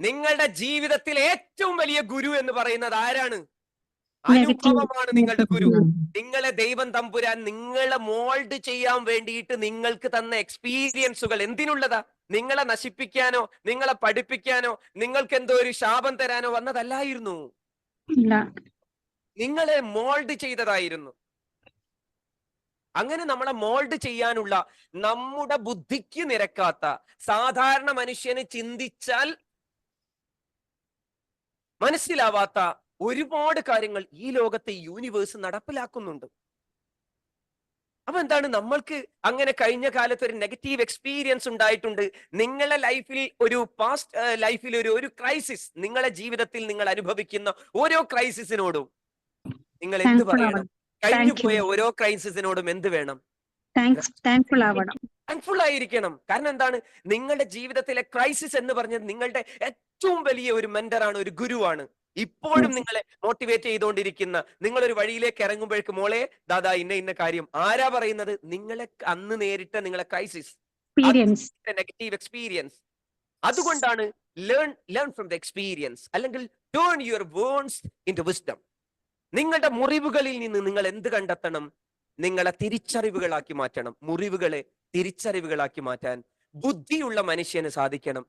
നിങ്ങളുടെ ജീവിതത്തിൽ ഏറ്റവും വലിയ ഗുരു എന്ന് പറയുന്നത് ആരാണ്? അനുഭവമാണ് നിങ്ങളുടെ ഗുരു. നിങ്ങളെ ദൈവം തമ്പുരാൻ നിങ്ങളെ മോൾഡ് ചെയ്യാൻ വേണ്ടിയിട്ട് നിങ്ങൾക്ക് തന്ന എക്സ്പീരിയൻസുകൾ എന്തിനുള്ളതാ? നിങ്ങളെ നശിപ്പിക്കാനോ നിങ്ങളെ പഠിപ്പിക്കാനോ നിങ്ങൾക്ക് എന്തോ ഒരു ശാപം തരാനോ വന്നതല്ലായിരുന്നു. നിങ്ങളെ മോൾഡ് ചെയ്തതായിരുന്നു. അങ്ങനെ നമ്മളെ മോൾഡ് ചെയ്യാനുള്ള നമ്മുടെ ബുദ്ധിക്ക് നിരക്കാത്ത സാധാരണ മനുഷ്യന് ചിന്തിച്ചാൽ മനസ്സിലാവാത്ത ഒരുപാട് കാര്യങ്ങൾ ഈ ലോകത്തെ യൂണിവേഴ്സ് നടപ്പിലാക്കുന്നുണ്ട്. അപ്പൊ എന്താണ് നമ്മൾക്ക് അങ്ങനെ കഴിഞ്ഞ കാലത്ത് ഒരു നെഗറ്റീവ് എക്സ്പീരിയൻസ് ഉണ്ടായിട്ടുണ്ട്. നിങ്ങളുടെ ലൈഫിൽ ഒരു പാസ്റ്റ് ലൈഫിൽ ഒരു ഒരു ക്രൈസിസ് നിങ്ങളെ ജീവിതത്തിൽ നിങ്ങൾ അനുഭവിക്കുന്ന ഓരോ ക്രൈസിസിനോടും നിങ്ങൾ എന്ത് പറയണം? കഴിഞ്ഞു പോയ ഓരോ ക്രൈസിസിനോടും എന്ത് വേണം? താങ്ക്ഫുൾ ആവണം. താങ്ക്ഫുൾ ആയിരിക്കണം. കാരണം എന്താണ്? നിങ്ങളുടെ ജീവിതത്തിലെ ക്രൈസിസ് എന്ന് പറഞ്ഞത് നിങ്ങളുടെ ഏറ്റവും വലിയ ഒരു മെന്ററാണ് ഒരു ഗുരുവാണ്. ഇപ്പോഴും നിങ്ങളെ മോട്ടിവേറ്റ് ചെയ്തുകൊണ്ടിരിക്കുന്ന നിങ്ങൾ ഒരു വഴിയിലേക്ക് ഇറങ്ങുമ്പോഴേക്ക് മോളെ ദാദാ ഇന്ന ഇന്ന കാര്യം. ആരാ പറയുന്നത്? നിങ്ങളെ അന്ന് നേരിട്ട നിങ്ങളെ ക്രൈസിസ് നെഗറ്റീവ് എക്സ്പീരിയൻസ് അതുകൊണ്ടാണ് learn learn from the experience അല്ലെങ്കിൽ turn your wounds into wisdom നിങ്ങളുടെ മുറിവുകളിൽ നിന്ന് നിങ്ങൾ എന്ത് കണ്ടെത്തണം? നിങ്ങളെ തിരിച്ചറിവുകളാക്കി മാറ്റണം. മുറിവുകളെ തിരിച്ചറിവുകളാക്കി മാറ്റാൻ ബുദ്ധിയുള്ള മനുഷ്യന് സാധിക്കണം.